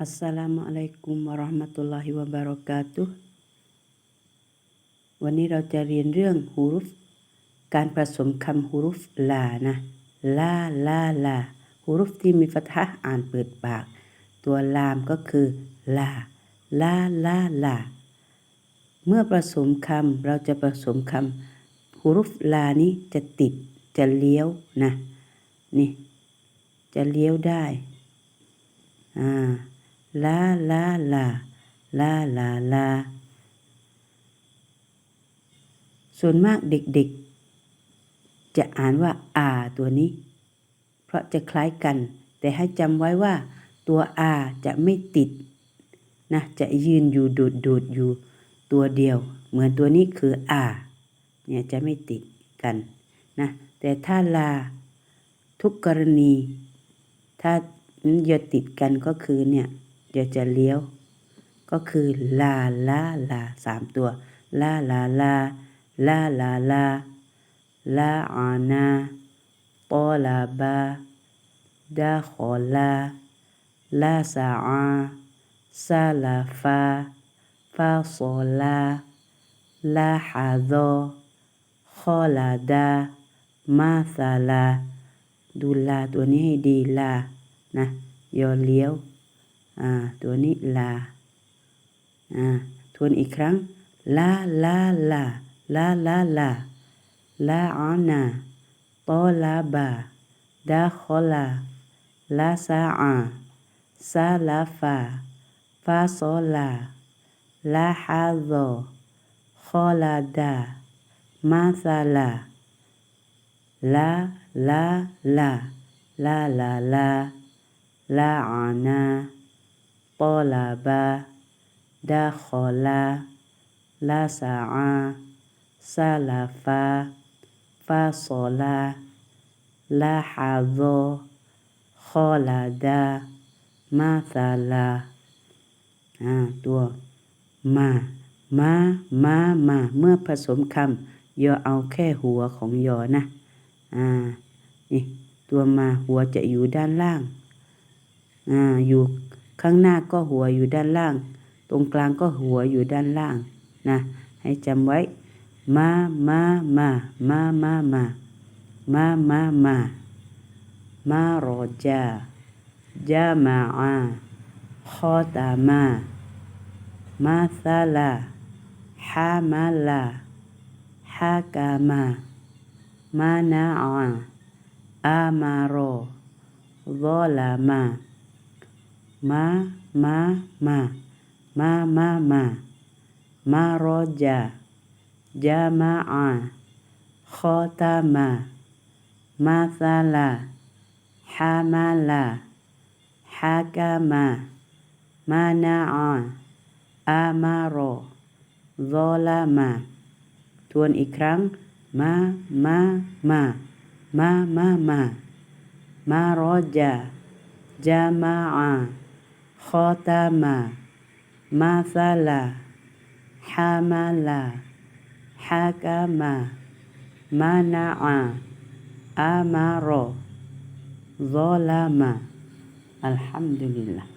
อัสสลามุอะลัยกุมวะเราะห์มะตุลลอฮิวะบะเราะกาตุฮ์วันนี้เราจะเรียนเรื่องฮูรุฟ การผสมคำฮูรุฟลานะลาลาลาฮูรุฟที่มีฟัตฮะอ่านเปิดปาก ตัวลามก็คือลาลาลาลาเมื่อผสมคำเราจะผสมคำฮูรุฟลานี้จะติดจะเลี้ยวนะนี่จะเลี้ยวได้อ่า ลาลาลาลาลาลา ส่วนมากเด็กๆ จะอ่านว่าอาตัวนี้ เพราะจะคล้ายกัน แต่ให้จำไว้ว่าตัวอาจะไม่ติดนะจะยืนอยู่โดดๆอยู่ตัวเดียว เหมือนตัวนี้คืออาเนี่ยจะไม่ติดกันนะแต่ถ้าลาทุกกรณี ถ้าจะติดกันก็คือเนี่ย เดี๋ยวจะเลี้ยว ก็คือลาลาลาสามตัวลาลาลาลาลาลาลาอานาปอลาบาดาขอลาลาซาอาซาลาฟาฟาโซลาลาฮาโดขอลาดามาซาลาดูลาตัวนี้ให้ดีลานะยอเลี้ยว อ่า ตัวนี้ลา อ่า ทวนอีกครั้ง ลา ลา ลา ลา ลา ลา ลาอานาตอลาบาดาขอลา ลาซาอาซาลาฟา ฟาโซลา ลาฮาโดขอลาดา มาซาลา ลา ลา ลา ลา ลา ลา ลาอ طلب دخل لسعى سلف فصل لحظ خلد مثل อ่าตัวมามามามาเมื่อผสมคำยอเอาแค่หัวของยอนะ อ่า นี่ ตัวมาหัวจะอยู่ด้านล่าง อ่า อยู่ ข้างหน้าก็หัวอยู่ด้านล่าง ตรงกลางก็หัวอยู่ด้านล่างนะให้จำไว้มามามามามามามามามา มารอจาจามาอาขอตามามาซาลาฮามาลาฮากามา มานาอาอามาโรวอล ma ma ma. Ma ma ma. Ma roja, jama'a khotama masala hamala hakama mana'a amaro zolama tuan ikrang ma ma ma. Ma ma ma. Roja, jama'a خاتما مثلا حملا حكما منعا أمر ظلما. الحمد لله.